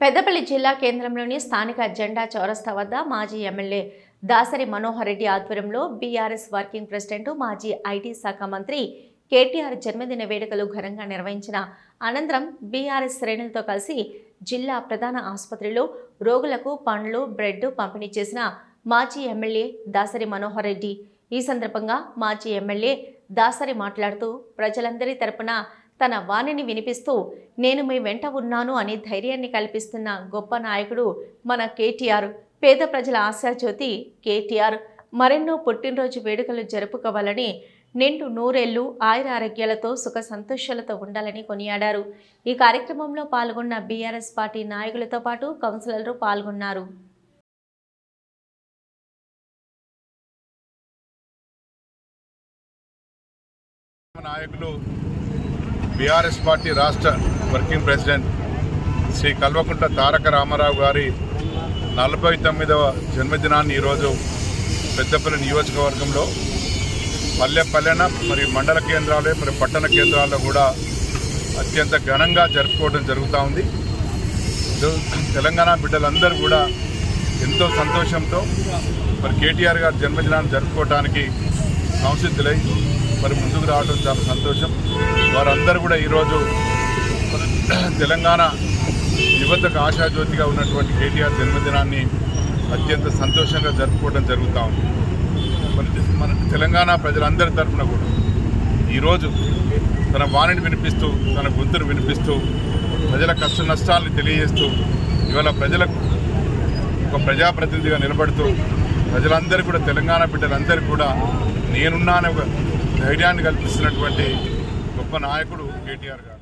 పెద్దపల్లి జిల్లా కేంద్రంలోని స్థానిక జెండా చౌరస్తా వద్ద మాజీ ఎమ్మెల్యే దాసరి మనోహర్ రెడ్డి ఆధ్వర్యంలో బీఆర్ఎస్ వర్కింగ్ ప్రెసిడెంట్ మాజీ ఐటీ శాఖ మంత్రి కేటీఆర్ జన్మదిన వేడుకలు ఘనంగా నిర్వహించిన అనంతరం బీఆర్ఎస్ శ్రేణులతో కలిసి జిల్లా ప్రధాన ఆసుపత్రిలో రోగులకు పండ్లు బ్రెడ్ పంపిణీ చేసిన మాజీ ఎమ్మెల్యే దాసరి మనోహర్ రెడ్డి. ఈ సందర్భంగా మాజీ ఎమ్మెల్యే దాసరి మాట్లాడుతూ ప్రజలందరి తరపున తన వాణిని వినిపిస్తూ నేను మీ వెంట ఉన్నాను అని ధైర్యాన్ని కల్పిస్తున్న గొప్ప నాయకుడు మన కేటీఆర్. పేద ప్రజల ఆశాజ్యోతి కేటీఆర్. మరెన్నో పుట్టినరోజు వేడుకలు జరుపుకోవాలని నిండు నూరేళ్ళు ఆయుర ఆరోగ్యాలతో సుఖ సంతోషాలతో ఉండాలని కొనియాడారు. ఈ కార్యక్రమంలో పాల్గొన్న బీఆర్ఎస్ పార్టీ నాయకులతో పాటు కౌన్సిలర్లు పాల్గొన్నారు. నాయకులు బీఆర్ఎస్ పార్టీ రాష్ట్ర వర్కింగ్ ప్రెసిడెంట్ శ్రీ కల్వకుంట్ల తారక రామారావు గారి నలభై తొమ్మిదవ జన్మదినాన్ని ఈరోజు పెద్దపల్లి నియోజకవర్గంలో పల్లె పల్లెన మరి మండల కేంద్రాలు మరి పట్టణ కేంద్రాల్లో కూడా అత్యంత ఘనంగా జరుపుకోవడం జరుగుతూ ఉంది. తెలంగాణ బిడ్డలందరూ కూడా ఎంతో సంతోషంతో మరి కేటీఆర్ గారి జన్మదినాన్ని జరుపుకోవడానికి సంసిద్ధులై మరి ముందుకు రావడం చాలా సంతోషం. వారందరూ కూడా ఈరోజు తెలంగాణ యువతకు ఆశాజ్యోతిగా ఉన్నటువంటి కేటీఆర్ జన్మదినాన్ని అత్యంత సంతోషంగా జరుపుకోవడం జరుగుతూ ఉంది. మన తెలంగాణ ప్రజలందరి తరఫున కూడా ఈరోజు తన వాణిని వినిపిస్తూ తన గొంతును వినిపిస్తూ ప్రజల కష్ట నష్టాలను తెలియజేస్తూ ఇవాళ ప్రజలకు ఒక ప్రజాప్రతినిధిగా నిలబడుతూ ప్రజలందరూ కూడా తెలంగాణ బిడ్డలందరూ కూడా నేనున్నానే ఒక ధైర్యాన్ని కల్పిస్తున్నటువంటి గొప్ప నాయకుడు కేటీఆర్ గారు.